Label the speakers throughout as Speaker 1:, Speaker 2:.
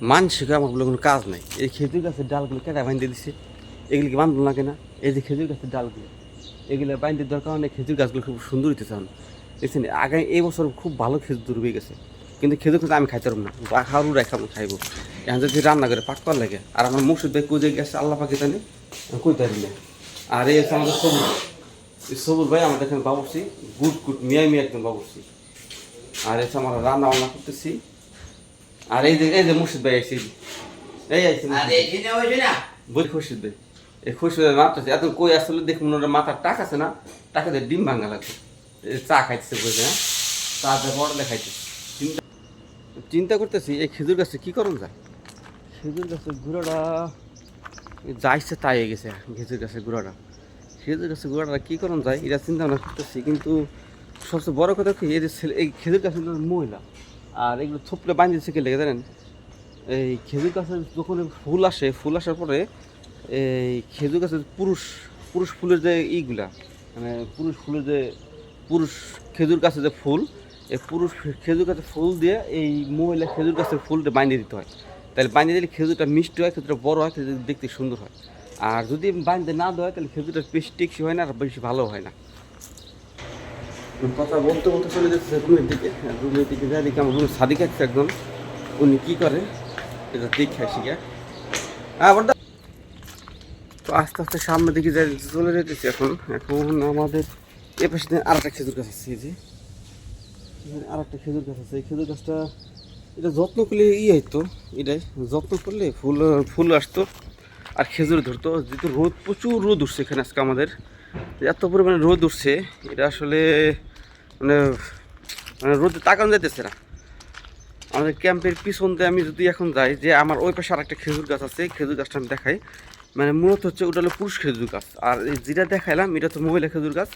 Speaker 1: মানসিক আমার বলে কোনো কাজ নাই। এই খেজুর গাছের ডালগুলো কেটে বাঁধতে দিছে। এগুলিকে বাঁধলো না কেনা? এই যে খেজুর গাছের ডালগুলো, এগুলো বাঁধতে দেওয়ার কারণে খেজুর গাছগুলো খুব সুন্দর হইতেছে এখন। দেখছেন আগে এই বছর খুব ভালো খেজুর হয়ে গেছে। কিন্তু খেজুর কিন্তু আমি খাইতে পারব না। বা খাওয়ারও রেখা খাইবো। এখন যদি রান্না করে পাক করার লাগে, আর আমার মুর্শিদ ভাই কুজে গেছে, আল্লাহ পাকে জানে। কইতে পারি না। আর এই হচ্ছে আমাদের সবুজ। এই সবুজ ভাই আমাদের এখানে বাবুসি গুড গুড মিয়া মিয়া একদম বাবুসি আর এসে আমরা রান্না বান্না করতেছি। আর এই যে এই যে মুর্শিদ ভাই আইসি এই আইসি বই খুশিদ ভাই। এই খুশিদ ভাই মারতেছে। এত কই আসলে দেখুন ওনার মাথার টাক আছে না? টাকা দিয়ে ডিম ভাঙা লাগবে এই চা খাইতেছে বইতে হ্যাঁ? চা দিয়ে বড়লে খাইতেছে। চিন্তা চিন্তা করতেছি এই খেজুর গাছে কি করুন যায়? খেজুর গাছের গুঁড়োটা যাইছে তাই হয়ে গেছে খেজুর গাছের গুঁড়োটা। খেজুর গাছের গুঁড়োটা কী করুন যায়? এটা চিন্তা ভাবনা করতেছি কিন্তু সবচেয়ে বড় কথা কি এই যে ছেলে এই খেজুর গাছগুলো মহিলা আর এগুলো থুপলে বাঁধিয়েছে কে লেগে জানেন? এই খেজুর গাছের যখন ফুল আসে, ফুল আসার পরে এই খেজুর গাছের পুরুষ পুরুষ ফুলের যে ইগুলা মানে পুরুষ ফুলের যে, পুরুষ খেজুর গাছের যে ফুল, এই পুরুষ খেজুর গাছের ফুল দিয়ে এই মহিলা খেজুর গাছের ফুলটা বাঁধিয়ে দিতে হয়। তাহলে বাঁধিয়ে দিলে খেজুরটা মিষ্টি হয়, খেজুরটা বড় হয় খেজুর দেখতে সুন্দর হয়। আর যদি বাঁধতে না দেওয়া হয়, তাহলে খেজুরটা বেশি টেকসি হয় না, আর বেশি ভালো হয় না। কথা বলতে বলতে চলে যাচ্ছে রুমের দিকে। রুমের দিকে যাই দেখি আমার রুমের সাদিক আছে একজন। উনি কী করে? এটা দেখে আসি গিয়া। হ্যাঁ তো আস্তে আস্তে সামনের দিকে যাই, চলে যেতেছি এখন। এখন আমাদের এ পাশে আর একটা খেজুর গাছ আছে যে। আর একটা খেজুর গাছ আছে। এই খেজুর গাছটা, এটা যত্ন করলে ই হইতো। এটাই, যত্ন করলে ফুল ফুল আসতো। আর খেজুর ধরতো যেহেতু রোদ, প্রচুর রোদ উঠছে এখানে আজকে আমাদের। এত পরিমাণে রোদ উঠছে, এটা আসলে মানে মানে রোদে তাকানো যাইতেছে না। আমাদের ক্যাম্পের পিছন দিয়ে আমি যদি এখন যাই, যে আমার ওই পাশে আর একটা খেজুর গাছ আছে খেজুর গাছটা আমি দেখাই। মানে মূলত হচ্ছে ওটা হলো পুরুষ খেজুর গাছ। আর এই যেটা দেখাইলাম, এটা হচ্ছে মহিলা খেজুর গাছ।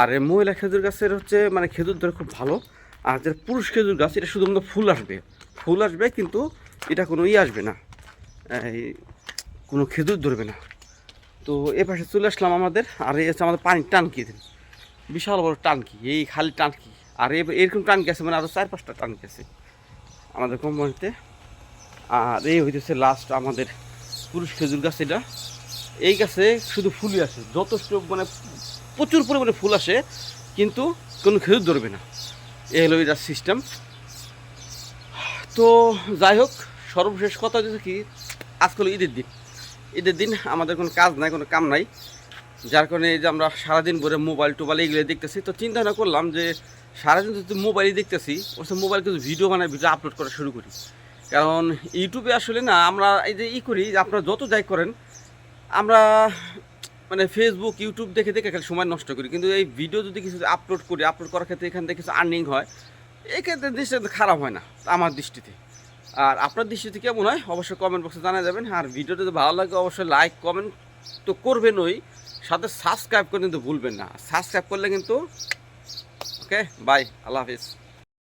Speaker 1: আর মহিলা খেজুর গাছের হচ্ছে মানে খেজুর ধরে খুব ভালো। আর যেটা পুরুষ খেজুর গাছ, এটা শুধুমাত্র ফুল আসবে। ফুল আসবে কিন্তু এটা কোনো ই আসবে না। এই কোনো খেজুর ধরবে না। তো এ পাশে চলে আসলাম আমাদের, আর হচ্ছে আমাদের পানির টানকি বিশাল বড় টানকি, এই খালি টানকি। আর এরকম টানকি আছে মানে আরও চার পাঁচটা টানকি আছে আমাদের কোম্পানিতে। আর এই হইতেছে লাস্ট আমাদের পুরুষ খেজুর গাছ এটা। এই গাছে শুধু ফুলই আসে, যথেষ্ট মানে প্রচুর পরিমাণে ফুল আসে, কিন্তু কোনো খেজুর ধরবে না। এ হলো এটার সিস্টেম তো যাই হোক, সর্বশেষ কথা হচ্ছে কি, আজকে হলো ঈদের দিন। ঈদের দিন আমাদের কোনো কাজ নাই, কোনো কাম নাই। যার কারণে এই যে আমরা সারাদিন ভরে মোবাইল টোবাইল এগুলো দেখতেছি। তো চিন্তা ভাবনা করলাম যে সারাদিন যদি মোবাইলই দেখতেছি ওর মোবাইল কিছু ভিডিও বানায় ভিডিও আপলোড করা শুরু করি। কারণ ইউটিউবে আসলে না, আমরা এই যে ই করি আপনারা যত যাই করেন, আমরা মানে ফেসবুক ইউটিউব দেখে দেখে খালি সময় নষ্ট করি। কিন্তু এই ভিডিও যদি কিছু আপলোড করি আপলোড করার ক্ষেত্রে এখান থেকে কিছু আর্নিং হয়, এক্ষেত্রে ক্ষেত্রে দৃষ্টিতে খারাপ হয় না, আমার দৃষ্টিতে। আর আপনার দৃষ্টিতে কেমন হয়? অবশ্যই কমেন্ট বক্সে জানা যাবেন। আর ভিডিওটা যদি ভালো লাগে, অবশ্যই লাইক কমেন্ট তো করবেন ওই সাথে সাবস্ক্রাইব করে কিন্তু ভুলবেন না। সাবস্ক্রাইব করলে কিন্তু ওকে বাই আল্লাহ হাফিজ।